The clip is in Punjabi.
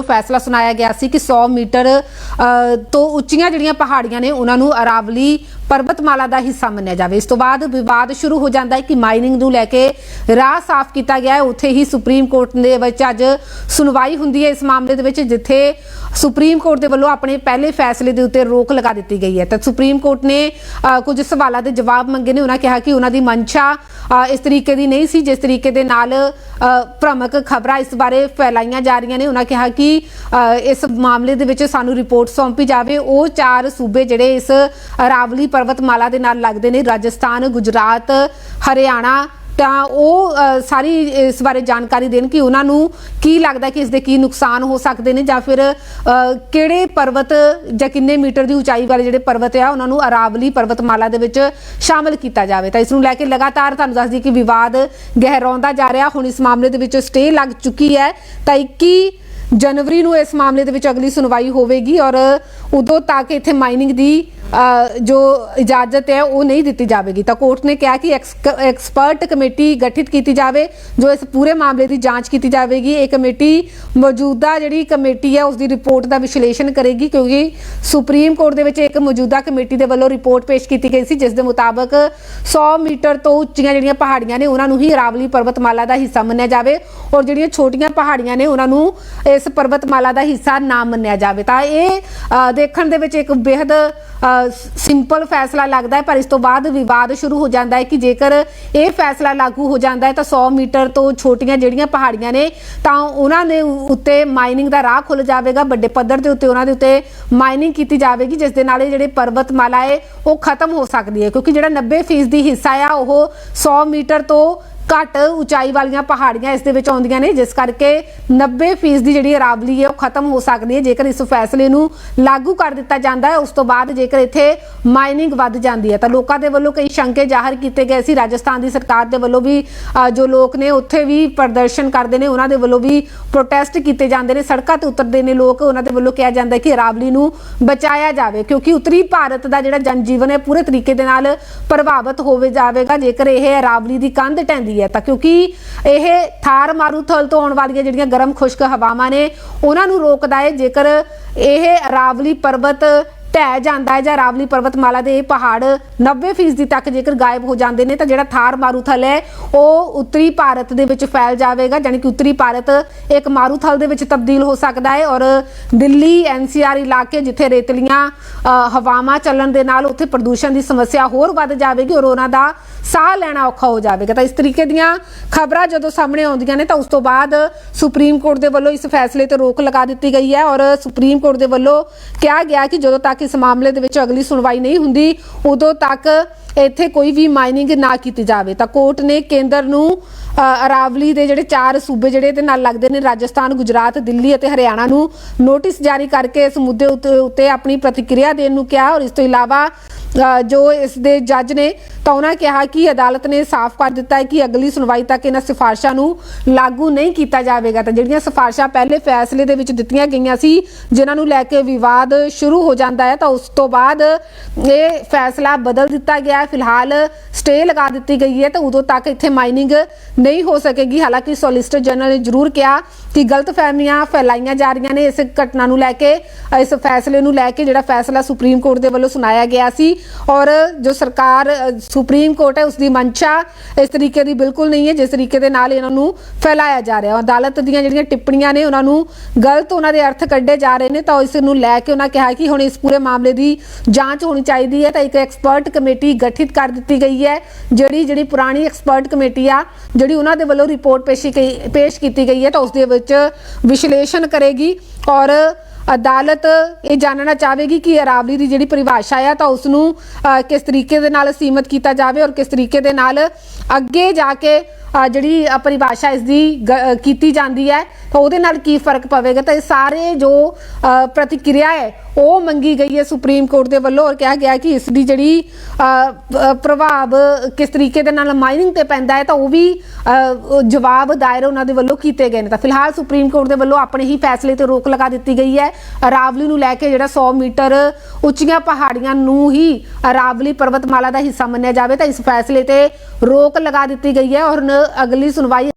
ਵੱਲੋਂ ਫੈਸਲਾ ਸੁਣਾਇਆ ਗਿਆ ਸੀ ਕਿ 100 ਮੀਟਰ ਅ, ਤੋਂ ਉੱਚੀਆਂ ਜਿਹੜੀਆਂ ਪਹਾੜੀਆਂ ਨੇ ਉਹਨਾਂ ਨੂੰ ਅਰਾਵਲੀ ਪਰਬਤਮਾਲਾ ਦਾ ਹਿੱਸਾ ਮੰਨਿਆ ਜਾਵੇ। ਇਸ ਤੋਂ ਬਾਅਦ ਵਿਵਾਦ ਸ਼ੁਰੂ ਹੋ ਜਾਂਦਾ ਹੈ ਕਿ ਮਾਈਨਿੰਗ ਨੂੰ ਲੈ ਕੇ ਰਾਹ ਸਾਫ਼ ਕੀਤਾ ਗਿਆ ਹੈ। ਉੱਥੇ ਹੀ ਸੁਪਰੀਮ ਕੋਰਟ ਦੇ ਵਿੱਚ ਅੱਜ ਸੁਣਵਾਈ ਹੁੰਦੀ ਹੈ ਇਸ ਮਾਮਲੇ ਦੇ ਵਿੱਚ ਜਿੱਥੇ ਸੁਪਰੀਮ ਕੋਰਟ ਦੇ ਵੱਲੋਂ ਆਪਣੇ ਪਹਿਲੇ ਫੈਸਲੇ ਦੇ ਉੱਤੇ ਰੋਕ ਲਗਾ ਦਿੱਤੀ ਗਈ ਹੈ। ਤਾਂ ਸੁਪਰੀਮ ਕੋਰਟ ਨੇ ਕੁਝ ਸਵਾਲਾਂ ਦੇ ਜਵਾਬ ਮੰਗੇ ਨੇ। ਉਹਨਾਂ ਕਿਹਾ ਕਿ ਉਹਨਾਂ ਦੀ ਮਨਸ਼ਾ ਇਸ ਤਰੀਕੇ ਦੀ ਨਹੀਂ ਸੀ ਜਿਸ ਤਰੀਕੇ ਦੇ ਨਾਲ ਅ, ਭ੍ਰਮਕ ਖਬਰਾਂ ਇਸ ਬਾਰੇ ਫੈਲਾਈਆਂ ਜਾ ਰਹੀਆਂ ਨੇ। ਉਹਨਾਂ ਕਿਹਾ ਕਿ ਇਸ ਮਾਮਲੇ ਦੇ ਵਿੱਚ ਸਾਨੂੰ ਰਿਪੋਰਟ ਸੌਂਪੀ ਜਾਵੇ। ਉਹ ਚਾਰ ਸੂਬੇ ਜਿਹੜੇ ਇਸ ਰਾਵਲੀ ਪਰਬਤਮਾਲਾ ਦੇ ਨਾਲ ਲੱਗਦੇ ਨੇ, ਰਾਜਸਥਾਨ, ਗੁਜਰਾਤ, ਹਰਿਆਣਾ, ਤਾਂ ਉਹ ਸਾਰੀ ਇਸ ਬਾਰੇ ਜਾਣਕਾਰੀ ਦੇਣ ਕਿ ਉਹਨਾਂ ਨੂੰ ਕੀ ਲੱਗਦਾ ਕਿ ਇਸ ਦੇ ਕੀ ਨੁਕਸਾਨ ਹੋ ਸਕਦੇ ਨੇ ਜਾਂ ਫਿਰ ਕਿਹੜੇ ਪਰਬਤ ਜਾਂ ਕਿੰਨੇ ਮੀਟਰ ਦੀ ਉਚਾਈ ਵਾਲੇ ਜਿਹੜੇ ਪਰਬਤ ਆ, ਉਹਨਾਂ ਨੂੰ ਅਰਾਵਲੀ ਪਰਬਤਮਾਲਾ ਦੇ ਵਿੱਚ ਸ਼ਾਮਲ ਕੀਤਾ ਜਾਵੇ। ਤਾਂ ਇਸ ਨੂੰ ਲੈ ਕੇ ਲਗਾਤਾਰ ਤੁਹਾਨੂੰ ਦੱਸ ਦਈਏ ਕਿ ਵਿਵਾਦ ਗਹਿਰਾਉਂਦਾ ਜਾ ਰਿਹਾ। ਹੁਣ ਇਸ ਮਾਮਲੇ ਦੇ ਵਿੱਚ ਸਟੇ ਲੱਗ ਚੁੱਕੀ ਹੈ। ਤਾਂ 21 ਜਨਵਰੀ ਨੂੰ ਇਸ ਮਾਮਲੇ ਦੇ ਵਿੱਚ ਅਗਲੀ ਸੁਣਵਾਈ ਹੋਵੇਗੀ ਔਰ ਉਦੋਂ ਤੱਕ ਇੱਥੇ ਮਾਈਨਿੰਗ ਦੀ ਜੋ ਇਜਾਜ਼ਤ ਹੈ, ਉਹ ਨਹੀਂ ਦਿੱਤੀ ਜਾਵੇਗੀ। ਤਾਂ ਕੋਰਟ ਨੇ ਕਿਹਾ ਕਿ ਐਕਸ- ਐਕਸਪਰਟ ਕਮੇਟੀ ਗਠਿਤ ਕੀਤੀ ਜਾਵੇ, ਜੋ ਇਸ ਪੂਰੇ ਮਾਮਲੇ ਦੀ ਜਾਂਚ ਕੀਤੀ ਜਾਵੇਗੀ। ਇਹ ਕਮੇਟੀ ਮੌਜੂਦਾ ਜਿਹੜੀ ਕਮੇਟੀ ਹੈ, ਉਸ ਦੀ ਰਿਪੋਰਟ ਦਾ ਵਿਸ਼ਲੇਸ਼ਣ ਕਰੇਗੀ, ਕਿਉਂਕਿ ਸੁਪਰੀਮ ਕੋਰਟ ਦੇ ਵਿੱਚ ਇੱਕ ਮੌਜੂਦਾ ਕਮੇਟੀ ਦੇ ਵੱਲੋਂ ਰਿਪੋਰਟ ਪੇਸ਼ ਕੀਤੀ ਗਈ ਸੀ, ਜਿਸ ਦੇ ਮੁਤਾਬਕ 100 ਮੀਟਰ ਤੋਂ ਉੱਚੀਆਂ ਜਿਹੜੀਆਂ ਪਹਾੜੀਆਂ ਨੇ, ਉਹਨਾਂ ਨੂੰ ਹੀ ਅਰਾਵਲੀ ਪਰਬਤਮਾਲਾ ਦਾ ਹਿੱਸਾ ਮੰਨਿਆ ਜਾਵੇ ਔਰ ਜਿਹੜੀਆਂ ਛੋਟੀਆਂ ਪਹਾੜੀਆਂ ਨੇ, ਉਹਨਾਂ ਨੂੰ ਇਸ ਪਰਬਤਮਾਲਾ ਦਾ ਹਿੱਸਾ ਨਾ ਮੰਨਿਆ ਜਾਵੇ। ਤਾਂ ਇਹ ਦੇਖਣ ਦੇ ਵਿੱਚ ਇੱਕ ਬੇहद ਸਿੰਪਲ ਫੈਸਲਾ ਲੱਗਦਾ ਹੈ, ਪਰ ਇਸ ਤੋਂ ਬਾਅਦ ਵਿਵਾਦ ਸ਼ੁਰੂ ਹੋ ਜਾਂਦਾ ਹੈ ਕਿ ਜੇਕਰ ਇਹ ਫੈਸਲਾ ਲਾਗੂ ਹੋ ਜਾਂਦਾ ਹੈ ਤਾਂ 100 ਮੀਟਰ ਤੋਂ ਛੋਟੀਆਂ ਜਿਹੜੀਆਂ ਪਹਾੜੀਆਂ ਨੇ, ਤਾਂ ਉਹਨਾਂ ਦੇ ਉੱਤੇ ਮਾਈਨਿੰਗ ਦਾ ਰਾਹ ਖੁੱਲ ਜਾਵੇਗਾ। ਵੱਡੇ ਪੱਧਰ ਦੇ ਉੱਤੇ ਉਹਨਾਂ ਦੇ ਉੱਤੇ ਮਾਈਨਿੰਗ ਕੀਤੀ ਜਾਵੇਗੀ, ਜਿਸ ਦੇ ਨਾਲ ਇਹ ਜਿਹੜੇ ਪਰਬਤਮਾਲਾ ਹੈ, ਉਹ ਖਤਮ ਹੋ ਸਕਦੀ ਹੈ। ਕਿਉਂਕਿ ਜਿਹੜਾ 90% ਹਿੱਸਾ ਆ, ਉਹ 100 ਮੀਟਰ ਤੋਂ ਘੱਟ ਉਚਾਈ ਵਾਲੀਆਂ ਪਹਾੜੀਆਂ ਇਸ ਦੇ ਵਿੱਚ ਆਉਂਦੀਆਂ ਨੇ, ਜਿਸ ਕਰਕੇ 90% ਦੀ ਜਿਹੜੀ ਅਰਾਵਲੀ ਹੈ ਉਹ ਖਤਮ ਹੋ ਸਕਦੀ ਹੈ, ਜੇਕਰ ਇਸ ਫੈਸਲੇ ਨੂੰ ਲਾਗੂ ਕਰ ਦਿੱਤਾ ਜਾਂਦਾ ਹੈ। ਉਸ ਤੋਂ ਬਾਅਦ ਜੇਕਰ ਇੱਥੇ ਮਾਈਨਿੰਗ ਵੱਧ ਜਾਂਦੀ ਹੈ, ਤਾਂ ਲੋਕਾਂ ਦੇ ਵੱਲੋਂ ਕਈ ਸ਼ੰਕੇ ਜ਼ਾਹਰ ਕੀਤੇ ਗਏ ਸੀ। ਰਾਜਸਥਾਨ ਦੀ ਸਰਕਾਰ ਦੇ ਵੱਲੋਂ ਵੀ ਜੋ ਲੋਕ ਨੇ, ਉੱਥੇ ਵੀ ਪ੍ਰਦਰਸ਼ਨ ਕਰਦੇ ਨੇ, ਉਹਨਾਂ ਦੇ ਵੱਲੋਂ ਵੀ ਪ੍ਰੋਟੈਸਟ ਕੀਤੇ ਜਾਂਦੇ ਨੇ। ਸੜਕਾਂ ਤੇ ਉਤਰਦੇ ਨੇ ਲੋਕ, ਉਹਨਾਂ ਦੇ ਵੱਲੋਂ ਕਿਹਾ ਜਾਂਦਾ ਕਿ ਅਰਾਵਲੀ ਨੂੰ ਬਚਾਇਆ ਜਾਵੇ, ਕਿਉਂਕਿ ਉੱਤਰੀ ਭਾਰਤ ਦਾ ਜਿਹੜਾ ਜਨਜੀਵਨ ਹੈ, ਪੂਰੇ ਤਰੀਕੇ ਦੇ ਨਾਲ ਪ੍ਰਭਾਵਿਤ ਹੋਵੇ ਜਾਵੇਗਾ। ਜੇਕਰ ਇਹ ਅਰਾਵਲੀ ਦੀ ਕੰਧ ਢਹਿੰਦੀ ਹੈ। ਤਾਂ ਕਿਉਂਕਿ ਇਹ ਥਾਰ ਮਾਰੂਥਲ ਤੋਂ ਆਉਣ ਵਾਲੀਆਂ ਜਿਹੜੀਆਂ ਗਰਮ ਖੁਸ਼ਕ ਹਵਾਵਾਂ ਨੇ, ਉਹਨਾਂ ਨੂੰ ਰੋਕਦਾ ਹੈ। ਜੇਕਰ ਇਹ ਅਰਾਵਲੀ ਪਰਬਤ ਢਹਿ ਜਾਂਦਾ ਹੈ ਜਾਂ ਰਾਵਲੀ ਪਰਬਤਮਾਲਾ ਦੇ ਇਹ ਪਹਾੜ 90% ਤੱਕ ਜੇਕਰ ਗਾਇਬ ਹੋ ਜਾਂਦੇ ਨੇ ਤਾਂ ਜਿਹੜਾ ਥਾਰ ਮਾਰੂਥਲ ਹੈ, ਉਹ ਉੱਤਰੀ ਭਾਰਤ ਦੇ ਵਿੱਚ ਫੈਲ ਜਾਵੇਗਾ ਯਾਨੀ ਕਿ ਉੱਤਰੀ ਭਾਰਤ ਇੱਕ ਮਾਰੂਥਲ ਦੇ ਵਿੱਚ ਤਬਦੀਲ ਹੋ ਸਕਦਾ ਹੈ ਔਰ ਦਿੱਲੀ ਐਨਸੀਆਰ ਇਲਾਕੇ ਜਿੱਥੇ ਰੇਤਲੀਆਂ ਹਵਾਵਾਂ ਚੱਲਣ ਦੇ ਨਾਲ ਉੱਥੇ ਪ੍ਰਦੂਸ਼ਣ ਦੀ ਸਮੱਸਿਆ ਹੋਰ ਵੱਧ ਜਾਵੇਗੀ ਔਰ ਉਹਨਾਂ ਦਾ ਸਾਹ ਲੈਣਾ ਔਖਾ ਹੋ ਜਾਵੇਗਾ। ਤਾਂ ਇਸ ਤਰੀਕੇ ਦੀਆਂ ਖਬਰਾਂ ਜਦੋਂ ਸਾਹਮਣੇ ਆਉਂਦੀਆਂ ਨੇ ਤਾਂ ਉਸ ਤੋਂ ਬਾਅਦ ਸੁਪਰੀਮ ਕੋਰਟ ਦੇ ਵੱਲੋਂ ਇਸ ਫੈਸਲੇ ਤੇ ਰੋਕ ਲਗਾ ਦਿੱਤੀ ਗਈ ਹੈ ਔਰ ਸੁਪਰੀਮ ਕੋਰਟ ਦੇ ਵੱਲੋਂ ਕਿਹਾ ਗਿਆ ਕਿ ਜਦੋਂ ਤੱਕ ਇਸ ਮਾਮਲੇ ਦੇ ਵਿੱਚ ਅਗਲੀ ਸੁਣਵਾਈ ਨਹੀਂ ਹੁੰਦੀ, ਉਦੋਂ ਤੱਕ ਇੱਥੇ ਕੋਈ ਵੀ ਮਾਈਨਿੰਗ ਨਾ ਕੀਤੀ ਜਾਵੇ। ਤਾਂ ਕੋਰਟ ਨੇ ਕੇਂਦਰ ਨੂੰ ਅਰਾਵਲੀ ਦੇ ਜਿਹੜੇ ਚਾਰ ਸੂਬੇ ਜਿਹੜੇ ਇਹਦੇ ਨਾਲ ਲੱਗਦੇ ਨੇ, ਰਾਜਸਥਾਨ, ਗੁਜਰਾਤ, ਦਿੱਲੀ ਅਤੇ ਹਰਿਆਣਾ ਨੂੰ ਨੋਟਿਸ ਜਾਰੀ ਕਰਕੇ ਇਸ ਮੁੱਦੇ ਉੱਤੇ ਆਪਣੀ ਪ੍ਰਤੀਕਿਰਿਆ ਦੇਣ ਨੂੰ ਕਿਹਾ। ਔਰ ਇਸ ਤੋਂ ਇਲਾਵਾ ਜੋ ਇਸ ਦੇ ਜੱਜ ਨੇ ਤਾਂ ਉਹਨਾਂ ਕਿਹਾ ਕਿ ਅਦਾਲਤ ਨੇ ਸਾਫ਼ ਕਰ ਦਿੱਤਾ ਹੈ ਕਿ ਅਗਲੀ ਸੁਣਵਾਈ ਤੱਕ ਇਹਨਾਂ ਸਿਫਾਰਸ਼ਾਂ ਨੂੰ ਲਾਗੂ ਨਹੀਂ ਕੀਤਾ ਜਾਵੇਗਾ। ਤਾਂ ਜਿਹੜੀਆਂ ਸਿਫਾਰਸ਼ਾਂ ਪਹਿਲੇ ਫੈਸਲੇ ਦੇ ਵਿੱਚ ਦਿੱਤੀਆਂ ਗਈਆਂ ਸੀ, ਜਿਨ੍ਹਾਂ ਨੂੰ ਲੈ ਕੇ ਵਿਵਾਦ ਸ਼ੁਰੂ ਹੋ ਜਾਂਦਾ ਹੈ, ਤਾਂ ਉਸ ਤੋਂ ਬਾਅਦ ਇਹ ਫੈਸਲਾ ਬਦਲ ਦਿੱਤਾ ਗਿਆ ਹੈ। ਫਿਲਹਾਲ ਸਟੇ ਲਗਾ ਦਿੱਤੀ ਗਈ ਹੈ, ਤਾਂ ਉਦੋਂ ਤੱਕ ਇੱਥੇ ਮਾਈਨਿੰਗ ਨਹੀਂ ਹੋ ਸਕੇਗੀ। ਹਾਲਾਂਕਿ ਸੋਲਿਸਿਟਰ ਜਨਰਲ ਨੇ ਜ਼ਰੂਰ ਕਿਹਾ ਕਿ ਗਲਤਫਹਿਮੀਆਂ ਫੈਲਾਈਆਂ ਜਾ ਰਹੀਆਂ ਨੇ। ਇਸ ਘਟਨਾ ਨੂੰ ਲੈ ਕੇ, ਇਸ ਫੈਸਲੇ ਨੂੰ ਲੈ ਕੇ ਜਿਹੜਾ ਫੈਸਲਾ ਸੁਪਰੀਮ ਕੋਰਟ ਦੇ ਵੱਲੋਂ ਸੁਣਾਇਆ ਗਿਆ ਸੀ ਔਰ ਜੋ ਸਰਕਾਰ ਸੁਪਰੀਮ ਕੋਰਟ ਹੈ ਉਸ ਦੀ ਮੰਸ਼ਾ ਇਸ ਤਰੀਕੇ ਦੀ ਬਿਲਕੁਲ ਨਹੀਂ ਹੈ, ਜਿਸ ਤਰੀਕੇ ਦੇ ਨਾਲ ਇਹਨਾਂ ਨੂੰ ਫੈਲਾਇਆ ਜਾ ਰਿਹਾ ਅਦਾਲਤ ਦੀਆਂ ਜਿਹੜੀਆਂ ਟਿੱਪਣੀਆਂ ਨੇ, ਉਹਨਾਂ ਨੂੰ ਗਲਤ ਉਹਨਾਂ ਦੇ ਅਰਥ ਕੱਢੇ ਜਾ ਰਹੇ ਨੇ, ਤਾਂ ਇਸ ਨੂੰ ਲੈ ਕੇ ਉਹਨਾਂ ਕਿਹਾ ਕਿ ਹੁਣ ਇਸ ਪੂਰੇ ਮਾਮਲੇ ਦੀ ਜਾਂਚ ਹੋਣੀ ਚਾਹੀਦੀ ਹੈ। ਤਾਂ ਇੱਕ ਐਕਸਪਰਟ ਕਮੇਟੀ ਗਠਿਤ ਕਰ ਦਿੱਤੀ ਗਈ ਹੈ, ਜਿਹੜੀ ਜਿਹੜੀ ਪੁਰਾਣੀ ਐਕਸਪਰਟ ਕਮੇਟੀ ਆ, ਜਿਹੜੀ ਉਹਨਾਂ ਦੇ ਵੱਲੋਂ ਰਿਪੋਰਟ ਪੇਸ਼ੀ ਗਈ- ਪੇਸ਼ ਕੀਤੀ ਗਈ ਹੈ, ਤਾਂ ਉਸ ਦੇ ਵਿੱਚ ਵਿਸ਼ਲੇਸ਼ਣ ਕਰੇਗੀ ਔਰ ਅਦਾਲਤ ਇਹ ਜਾਣਨਾ ਚਾਹੇਗੀ ਕਿ ਅਰਾਵਲੀ ਦੀ ਜਿਹੜੀ ਪਰਿਭਾਸ਼ਾ ਆ ਤਾਂ ਉਸ ਨੂੰ ਕਿਸ ਤਰੀਕੇ ਦੇ ਨਾਲ ਸੀਮਤ ਕੀਤਾ ਜਾਵੇ ਔਰ ਕਿਸ ਤਰੀਕੇ ਦੇ ਨਾਲ ਅੱਗੇ ਜਾ ਕੇ ਜਿਹੜੀ ਪਰਿਭਾਸ਼ਾ ਇਸ ਦੀ ਗ- ਕੀਤੀ ਜਾਂਦੀ ਹੈ, ਤਾਂ ਉਹਦੇ ਨਾਲ ਕੀ ਫ਼ਰਕ ਪਵੇਗਾ? ਤਾਂ ਇਹ ਸਾਰੇ ਜੋ ਪ੍ਰਤੀਕਿਰਿਆ ਹੈ, ਉਹ ਮੰਗੀ ਗਈ ਹੈ ਸੁਪਰੀਮ ਕੋਰਟ ਦੇ ਵੱਲੋਂ ਔਰ ਕਿਹਾ ਗਿਆ ਕਿ ਇਸ ਦੀ ਜਿਹੜੀ ਪ੍ਰਭਾਵ ਕਿਸ ਤਰੀਕੇ ਦੇ ਨਾਲ ਮਾਈਨਿੰਗ ਤੇ ਪੈਂਦਾ ਹੈ, ਤਾਂ ਉਹ ਵੀ ਜਵਾਬ ਦਾਇਰ ਉਹਨਾਂ ਦੇ ਵੱਲੋਂ ਕੀਤੇ ਗਏ ਨੇ। ਤਾਂ ਫਿਲਹਾਲ ਸੁਪਰੀਮ ਕੋਰਟ ਦੇ ਵੱਲੋਂ ਆਪਣੇ ਹੀ ਫੈਸਲੇ ਤੇ ਰੋਕ ਲਗਾ ਦਿੱਤੀ ਗਈ ਹੈ। ਰਾਵਲੀ ਨੂੰ ਲੈ ਕੇ ਜਿਹੜਾ 100 ਮੀਟਰ ਉੱਚੀਆਂ ਪਹਾੜੀਆਂ ਨੂੰ ਹੀ ਰਾਵਲੀ ਪਰਬਤਮਾਲਾ ਦਾ ਹਿੱਸਾ ਮੰਨਿਆ ਜਾਵੇ, ਤਾਂ ਇਸ ਫੈਸਲੇ ਤੇ ਰੋਕ ਲਗਾ ਦਿੱਤੀ ਗਈ ਹੈ ਔਰ ਅਗਲੀ ਸੁਣਵਾਈ